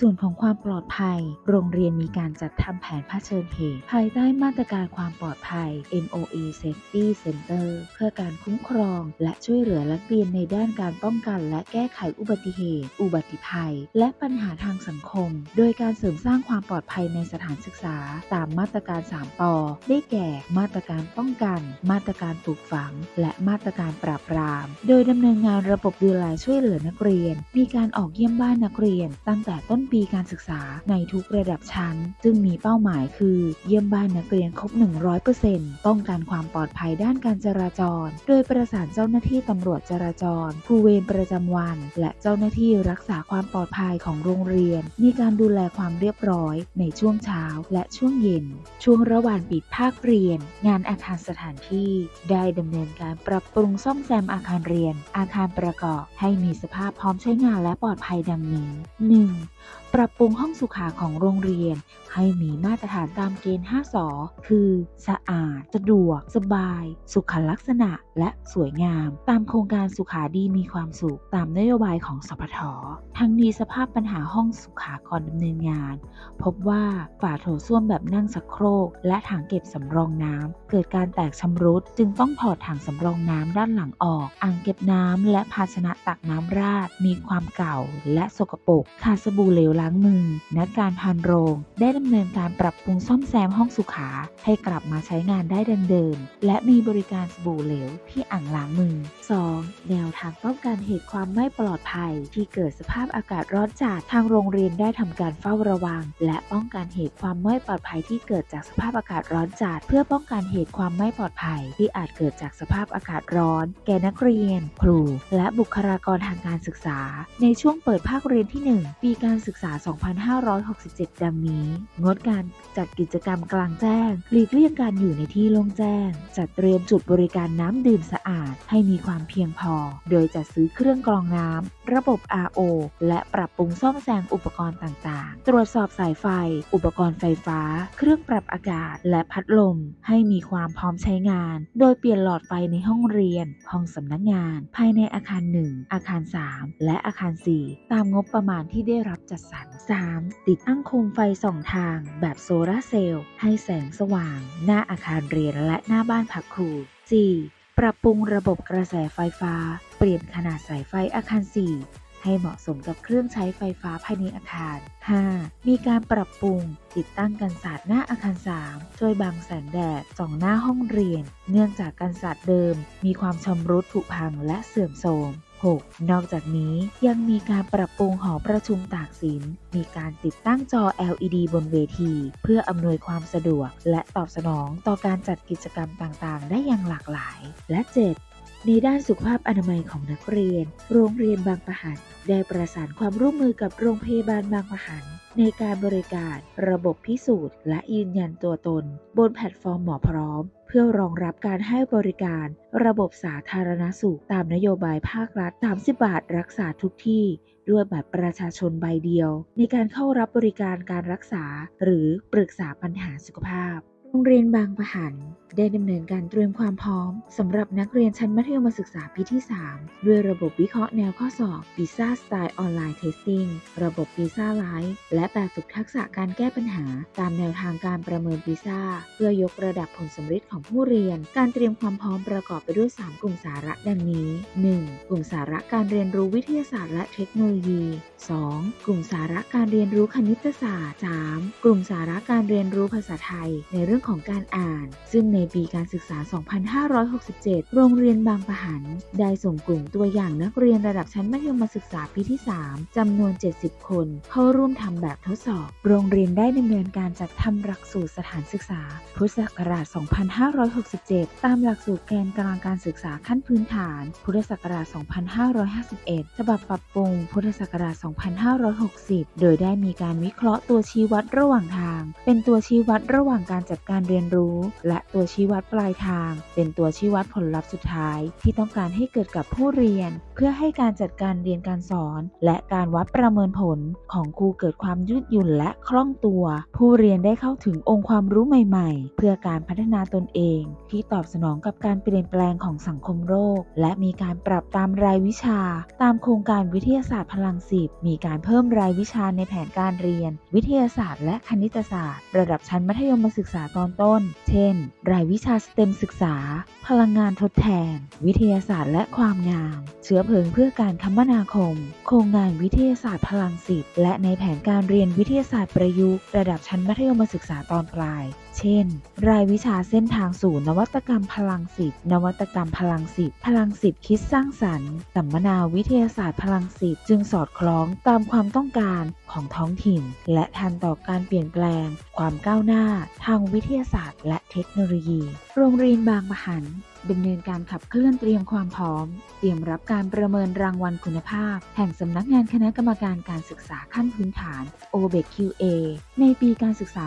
ส่วนของความปลอดภัย โรงเรียนมีการจัดทำแผนเผชิญเหตุภายใต้มาตรการความปลอดภัย MOE Safety Center เพื่อการคุ้มครอง และช่วยเหลือนักเรียนในด้านการป้องกัน และแก้ไขอุบัติเหตุ อุบัติภัย และปัญหาทางสังคม โดยการเสริมสร้างความปลอดภัยในสถานศึกษา ตามมาตรการ 3ปอได้แก่ มาตรการป้องกัน มาตรการปลูกฝัง และมาตรการปราบปราม โดยดำเนินงานระบบดูแลช่วยเหลือนักเรียน มีการออกเยี่ยมบ้านนักเรียน ตั้งแต่ต้นปีการศึกษาในทุกระดับชั้น ซึ่งมีเป้าหมายคือ เยี่ยมบ้านนักเรียนครบ 100%ป้องกันความปลอดภัยด้านการจราจร โดยประสานเจ้าหน้าที่ตำรวจจราจร ผู้เวรประจำวัน และเจ้าหน้าที่รักษาความปลอดภัยของโรงเรียน มีการดูแลความเรียบร้อยในช่วงเช้าและช่วงเย็น ช่วงระหว่างปิดภาคเรียน งานอาคารสถานที่ ได้ดำเนินการปรับปรุงซ่อมแซมอาคารเรียน อาคารประกอบให้มีสภาพพร้อมใช้งานและปลอดภัยดังนี้ 1. ปรับปรุงห้องสุขาของโรงเรียน ให้มีมาตรฐานตามเกณฑ์ 5สอคือ สะอาด สะดวก สบาย สุขลักษณะ และสวยงาม ตามโครงการสุขาดีมีความสุข ตามนโยบายของสพท ทั้งนี้สภาพปัญหาห้องสุขาก่อนดำเนินงาน พบว่าฝาโถส้วมแบบนั่งสักโครก และถังเก็บสำรองน้ำเกิดการแตกชำรุด จึงต้องถอดถังสำรองน้ำด้านหลังออก อ่างเก็บน้ำและภาชนะตักน้ำราด มีความเก่าและสกปรกขาดสบู่เหลวล้างมือ นักการพานโรง ได้ดำเนินการปรับปรุงซ่อมแซมห้องสุขา ให้กลับมาใช้งานได้ดังเดิม และมีบริการสบู่เหลวที่อ่างล้างมือ 2. แนวทางป้องกันเหตุความไม่ปลอดภัย ที่เกิดสภาพอากาศร้อนจัดทางโรงเรียนได้ทำการเฝ้าระวัง และป้องกันเหตุความไม่ปลอดภัยที่เกิดจากสภาพอากาศร้อนจัดเพื่อป้องกันเหตุความไม่ปลอดภัย ที่อาจเกิดจากสภาพอากาศร้อน แก่นักเรียน ครู และบุคลากรทางการศึกษา ในช่วงเปิดภาคเรียนที่ 1 ปีการศึกกษา 2567 ดังนี้ งดการจัดกิจกรรมกลางแจ้ง หลีกเลี่ยงการอยู่ในที่โล่งแจ้ง จัดเตรียมจุดบริการน้ำดื่มสะอาด ให้มีความเพียงพอ โดยจัดซื้อเครื่องกรองน้ำ ระบบ RO และปรับปรุงซ่อมแซมอุปกรณ์ต่างๆ ตรวจสอบสายไฟ อุปกรณ์ไฟฟ้า เครื่องปรับอากาศ และพัดลม ให้มีความพร้อมใช้งาน โดยเปลี่ยนหลอดไฟในห้องเรียน ห้องสำนักงาน ภายในอาคาร 1 อาคาร 3 และอาคาร 4 ตามงบประมาณที่ได้รับจัดสรร 3. ติดตั้งโคมไฟสองทางแบบโซลาร์เซลล์ให้แสงสว่าง หน้าอาคารเรียนและหน้าบ้านพักครู 4. ปรับปรุงระบบกระแสไฟฟ้า เปลี่ยนขนาดสายไฟอาคาร 4 ให้เหมาะสมกับเครื่องใช้ไฟฟ้าภายในอาคาร 5. มีการปรับปรุง ติดตั้งกันศาสตร์หน้าอาคาร 3 ช่วยบังแสงแดดส่องหน้าห้องเรียน เนื่องจากกันศาสตร์เดิม มีความชำรุดผุพังและเสื่อมโทรม 6. นอกจากนี้ยังมีการปรับปรุงหอประชุมตากสิน มีการติดตั้งจอ LED บนเวที เพื่ออำนวยความสะดวก และตอบสนองต่อการจัดกิจกรรมต่างๆ ได้อย่างหลากหลาย และ 7. ในด้านสุขภาพอนามัยของนักเรียน โรงเรียนบางปะหันได้ประสานความร่วมมือกับโรงพยาบาลบางปะหันในการบริการระบบพิสูจน์ และยืนยันตัวตน บนแพลตฟอร์มหมอพร้อม เพื่อรองรับการให้บริการ ระบบสาธารณสุขตามนโยบายภาครัฐ 30 บาทรักษาทุกที่ ด้วยบัตรประชาชนใบเดียว ในการเข้ารับบริการการรักษา หรือปรึกษาปัญหาสุขภาพ รงเรียนบางประหันได้ดำเนินการเตรียมความพร้อมสำหรับนักเรียนชั้นมัธยมศึกษาปีที่ 3 ด้วยระบบวิเคราะห์แนวข้อสอบ PISA Style Online Testing ระบบ PISA Live และแบบฝึกทักษะการแก้ปัญหา ตามแนวทางการประเมิน PISA เพื่อยกระดับผลสำเร็จของผู้เรียน การเตรียมความพร้อมประกอบไปด้วย 3 กลุ่มสาระดังนี้ 1. กลุ่มสาระการเรียนรู้วิทยาศาสตร์และเทคโนโลยี 2. กลุ่มสาระการเรียนรู้คณิตศาสตร์ 3. กลุ่มสาระการเรียนรู้ภาษาไทย ในเรื่องของการอ่าน ซึ่งในปีการศึกษา 2567 โรงเรียนบางปะหัน ได้ส่งกลุ่มตัวอย่างนักเรียนระดับชั้นมัธยมศึกษาปีที่ 3 จำนวน 70 คน เข้าร่วมทำแบบทดสอบ โรงเรียนได้ดำเนินการจัดทำหลักสูตรสถานศึกษา พุทธศักราช 2567 ตามหลักสูตรแกนกลางการศึกษาขั้นพื้นฐาน พุทธศักราช 2551 ฉบับปรับปรุง พุทธศักราช 2560 โดยได้มีการวิเคราะห์ตัวชี้วัดระหว่างทาง เป็นตัวชี้วัดระหว่างการจัดการการเรียนรู้ และตัวชี้วัดปลายทาง เป็นตัวชี้วัดผลลัพธ์สุดท้าย ที่ต้องการให้เกิดกับผู้เรียน เพื่อให้การจัดการเรียนการสอน และการวัดประเมินผลของครูเกิดความยืดหยุ่นและคล่องตัว ผู้เรียนได้เข้าถึงองค์ความรู้ใหม่ๆ เพื่อการพัฒนาตนเอง ที่ตอบสนองกับการเปลี่ยนแปลงของสังคมโลกและมีการปรับตามรายวิชา ตามโครงการวิทยาศาสตร์พลังสิบมีการเพิ่มรายวิชาในแผนการเรียน วิทยาศาสตร์และคณิตศาสตร์ ระดับชั้นมัธยมศึกษาตอนต้น เช่น รายวิชาสเต็มศึกษา พลังงานทดแทน วิทยาศาสตร์และความงาม เชื้อเพลิงเพื่อการคมนาคม โครงงานวิทยาศาสตร์พลังสิบและในแผนการเรียนวิทยาศาสตร์ประยุกต์ระดับชั้นมัธยมศึกษาตอนปลาย เช่น รายวิชาเส้นทางสู่นวัตกรรมพลังสิบนวัตกรรมพลังสิบพลังสิบคิดสร้างสรรค์สัมมนาวิทยาศาสตร์พลังสิบจึงสอดคล้องตามความต้องการของท้องถิ่น และทันต่อการเปลี่ยนแปลง ความก้าวหน้า ทางวิทยาศาสตร์ และเทคโนโลยี โรงเรียนบางปะหัน ดำเนินการขับเคลื่อนเตรียมความพร้อม เตรียมรับการประเมินรางวัลคุณภาพ แห่งสำนักงานคณะกรรมการการศึกษาขั้นพื้นฐาน o b e q a ในปีการศึกษา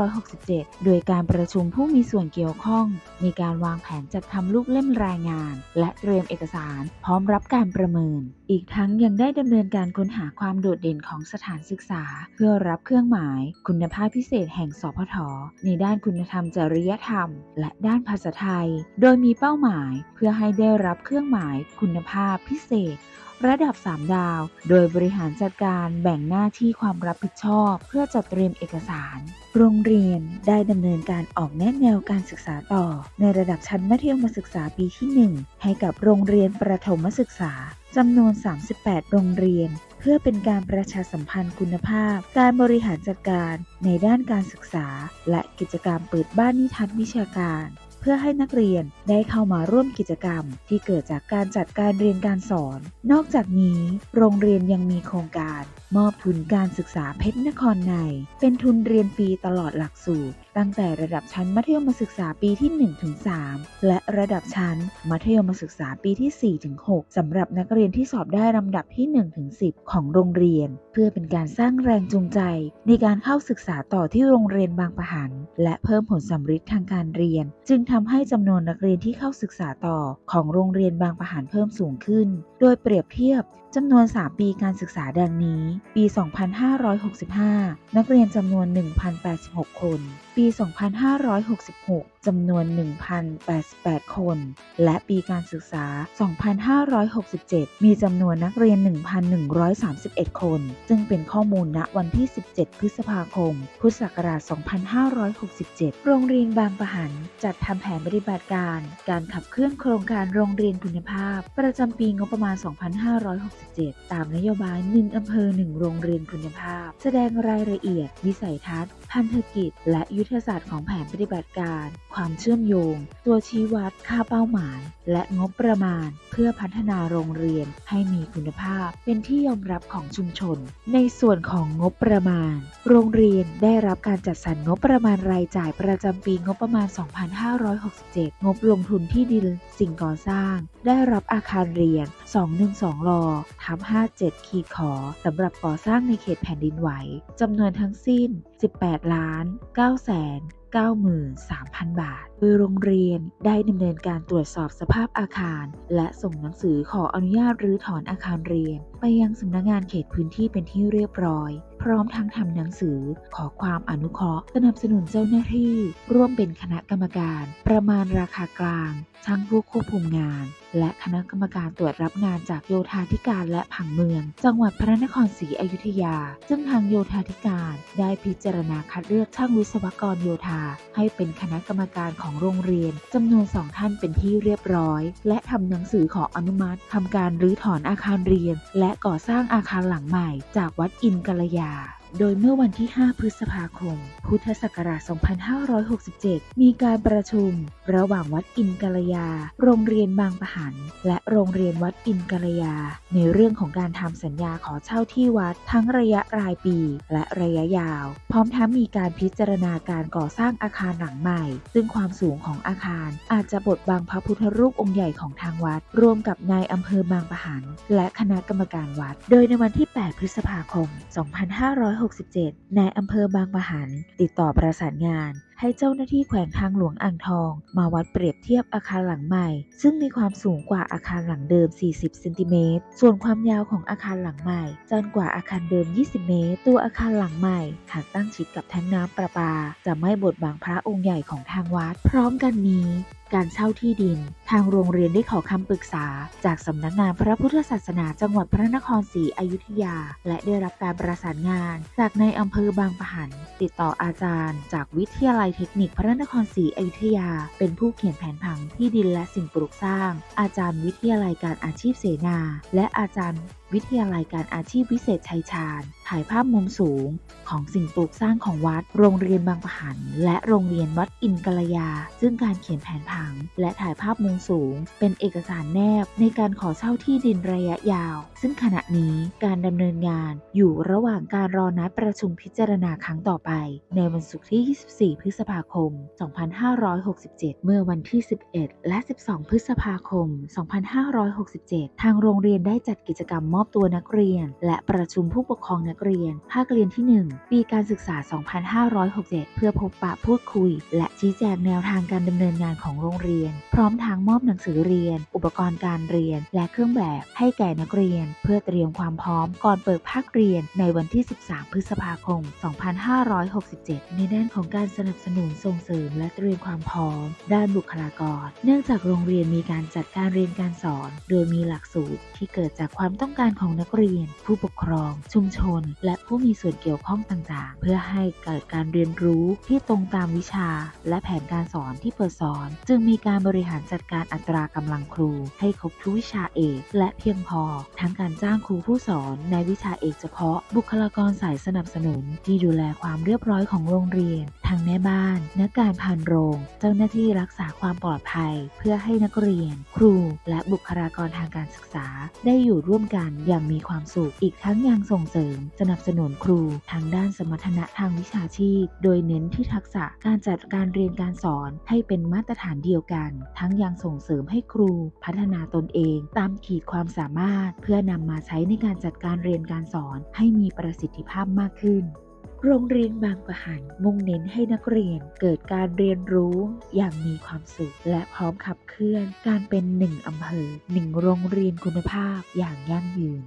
2567 โดยการประชุมผู้มีส่วนเกี่ยวข้อง มีการวางแผนจัดทำลูกเล่มรายงาน และเตรียมเอกสาร พร้อมรับการประเมินอีกทั้งยังได้ดำเนินการค้นหาความโดดเด่นของสถานศึกษา เพื่อรับเครื่องหมาย คุณภาพพิเศษแห่งสพท ในด้านคุณธรรมจริยธรรม และด้านภาษาไทย โดยมีเป้าหมายเพื่อให้ได้รับเครื่องหมาย คุณภาพพิเศษ ระดับ 3 ดาว โดยบริหารจัดการแบ่งหน้าที่ความรับผิดชอบ เพื่อจัดเตรียมเอกสาร โรงเรียนได้ดำเนินการออกแนะแนวการศึกษาต่อ ในระดับชั้นมัธยมศึกษาปีที่ 1 ให้กับโรงเรียนประถมศึกษา จำนวน 38 โรงเรียน เพื่อเป็นการประชาสัมพันธ์คุณภาพ การบริหารจัดการในด้านการศึกษา และกิจกรรมเปิดบ้านนิทรรศวิชาการ เพื่อให้นักเรียนได้เข้ามาร่วมกิจกรรม ที่เกิดจากการจัดการเรียนการสอน นอกจากนี้ โรงเรียนยังมีโครงการมอบทุนการศึกษาเพชรนครใน เป็นทุนเรียนฟรีตลอดหลักสูตร ตั้งแต่ระดับชั้นมัธยมศึกษาปีที่ 1-3 และระดับชั้นมัธยมศึกษาปีที่ 4-6 สำหรับนักเรียนที่สอบได้ลำดับที่ 1-10 ของโรงเรียน เพื่อเป็นการสร้างแรงจูงใจ ในการเข้าศึกษาต่อที่โรงเรียนบางปะหัน และเพิ่มผลสำฤทธิ์ทางการเรียน จึงทำให้จำนวนนักเรียนที่เข้าศึกษาต่อของโรงเรียนบางปะหันเพิ่มสูงขึ้น โดยเปรียบเทียบจำนวน 3 ปีการศึกษาดังนี้ปี 2565 นักเรียนจำนวน 1,086 คน ปี 2566 จำนวน 1,088 คน และปีการศึกษา 2567 มีจำนวนนักเรียน 1,131 คน ซึ่งเป็นข้อมูลณวันที่ 17 พฤษภาคม พุทธศักราช 2567 โรงเรียนบางประหัน จัดทำแผนปฏิบัติการ การขับเคลื่อนโครงการโรงเรียนคุณภาพ ประจำปีงบประมาณ 2567 ตามนโยบาย 1 อำเภอ 1 โรงเรียนคุณภาพ แสดงรายละเอียด วิสัยทัศน์พันธกิจ และยุทธศาสตร์ของแผนปฏิบัติการ ความเชื่อมโยง ตัวชี้วัด ค่าเป้าหมาย และงบประมาณ เพื่อพัฒนาโรงเรียนให้มีคุณภาพ เป็นที่ยอมรับของชุมชน ในส่วนของงบประมาณ โรงเรียนได้รับการจัดสรรงบประมาณรายจ่ายประจำปีงบประมาณ 2567 งบลงทุนที่ดินสิ่งก่อสร้าง ได้รับอาคารเรียน 212 ลอทับ57 ขีดขอสำหรับก่อสร้างในเขตแผ่นดินไหวจำนวนทั้งสิ้น 18 ล้าน9แสน93,000 บาท โดยโรงเรียนได้ดำเนินการตรวจสอบสภาพอาคาร และส่งหนังสือขออนุญาตรื้อถอนอาคารเรียน ไปยังสำนักงานเขตพื้นที่เป็นที่เรียบร้อย พร้อมทั้งทำหนังสือขอความอนุเคราะห์ สนับสนุนเจ้าหน้าที่ ร่วมเป็นคณะกรรมการ ประมาณราคากลางช่างผู้ควบคุมงาน และคณะกรรมการตรวจรับงานจากโยธาธิการและผังเมือง จังหวัดพระนครศรีอยุธยา ซึ่งทางโยธาธิการได้พิจารณาคัดเลือกช่างวิศวกรโยธา ให้เป็นคณะกรรมการของโรงเรียนจำนวนสองท่านเป็นที่เรียบร้อย และทำหนังสือขออนุมัติทำการรื้อถอนอาคารเรียน และก่อสร้างอาคารหลังใหม่ จากวัดอินกัลยา โดยเมื่อวันที่ 5 พฤษภาคม พุทธศักราช 2567 มีการประชุม ระหว่างวัดอินกัลยา โรงเรียนบางปะหัน และโรงเรียนวัดอินกัลยา ในเรื่องของการทำสัญญาขอเช่าที่วัดทั้งระยะรายปีและระยะยาว พร้อมทั้งมีการพิจารณาการก่อสร้างอาคารหลังใหม่ ซึ่งความสูงของอาคารอาจจะบดบังพระพุทธรูปองค์ใหญ่ของทางวัด รวมกับนายอำเภอบางปะหัน และคณะกรรมการวัด โดยในวันที่ 8 พฤษภาคม 256 2567 นายอำเภอบางปะหัน ติดต่อประสานงาน ให้เจ้าหน้าที่แขวงทางหลวงอ่างทอง มาวัดเปรียบเทียบอาคารหลังใหม่ ซึ่งมีความสูงกว่าอาคารหลังเดิม 40 เซนติเมตร ส่วนความยาวของอาคารหลังใหม่จันกว่าอาคารเดิม 20 เมตร ตัวอาคารหลังใหม่หากตั้งชิดกับแท้งน้ำประปา จะไม่บดบังพระองค์ใหญ่ของทางวัด พร้อมกันนี้ การเช่าที่ดิน ทางโรงเรียนได้ขอคำปรึกษา จากสำนักงานพระพุทธศาสนาจังหวัดพระนครศรีอยุธยา และได้รับการประสานงาน จากในอำเภอบางปะหัน ติดต่ออาจารย์ จากวิทยาลัยเทคนิคพระนครศรีอยุธยา เป็นผู้เขียนแผนผังที่ดินและสิ่งปลูกสร้าง อาจารย์วิทยาลัยการอาชีพเสนา และอาจารย์ วิทยาลัยการอาชีพวิเศษชัยชาญถ่ายภาพมุมสูงของสิ่งปลูกสร้างของวัด โรงเรียนบางปะหัน และโรงเรียนวัดอินกัลยา ซึ่งการเขียนแผนผัง และถ่ายภาพมุมสูง เป็นเอกสารแนบในการขอเช่าที่ดินระยะยาว ซึ่งขณะนี้การดำเนินงานอยู่ระหว่างการรอนัดประชุมพิจารณาครั้งต่อไป ในวันศุกร์ที่ 24 พฤษภาคม 2567 เมื่อวันที่ 11 และ 12 พฤษภาคม 2567 ทางโรงเรียนได้จัดกิจกรรมมอบตัวนักเรียน และประชุมผู้ปกครองนักเรียน ภาคเรียนที่ 1 ปีการศึกษา 2567 เพื่อพบปะพูดคุย และชี้แจงแนวทางการดำเนินงานของโรงเรียน พร้อมทางมอบหนังสือเรียน อุปกรณ์การเรียน และเครื่องแบบให้แก่นักเรียน เพื่อเตรียมความพร้อมก่อนเปิดภาคเรียนในวันที่ 13 พฤษภาคม 2567 ในด้านของการสนับสนุนส่งเสริม และเตรียมความพร้อม ด้านบุคลากร เนื่องจากโรงเรียนมีการจัดการเรียนการสอน โดยมีหลักสูตรที่เกิดจากความต้องการการของนักเรียน ผู้ปกครอง ชุมชน และผู้มีส่วนเกี่ยวข้องต่างๆ เพื่อให้เกิดการเรียนรู้ที่ตรงตามวิชา และแผนการสอนที่เปิดสอน จึงมีการบริหารจัดการอัตรากำลังครู ให้ครบทุกวิชาเอกและเพียงพอ ทั้งการจ้างครูผู้สอนในวิชาเอกเฉพาะ บุคลากรสายสนับสนุน ที่ดูแลความเรียบร้อยของโรงเรียนทั้งแม่บ้าน นักการพานโรง เจ้าหน้าที่รักษาความปลอดภัย เพื่อให้นักเรียน ครู และบุคลากรทางการศึกษา ได้อยู่ร่วมกันอย่างมีความสุข อีกทั้งยังส่งเสริม สนับสนุนครูทางด้านสมรรถนะทางวิชาชีพ โดยเน้นที่ทักษะการจัดการเรียนการสอนให้เป็นมาตรฐานเดียวกัน ทั้งยังส่งเสริมให้ครูพัฒนาตนเอง ตามขีดความสามารถ เพื่อนำมาใช้ในการจัดการเรียนการสอนให้มีประสิทธิภาพมากขึ้น โรงเรียนบางประหันมุ่งเน้นให้นักเรียนเกิดการเรียนรู้อย่างมีความสุข และพร้อมขับเคลื่อนการเป็นหนึ่งอำเภอหนึ่งโรงเรียนคุณภาพอย่างยั่งยืน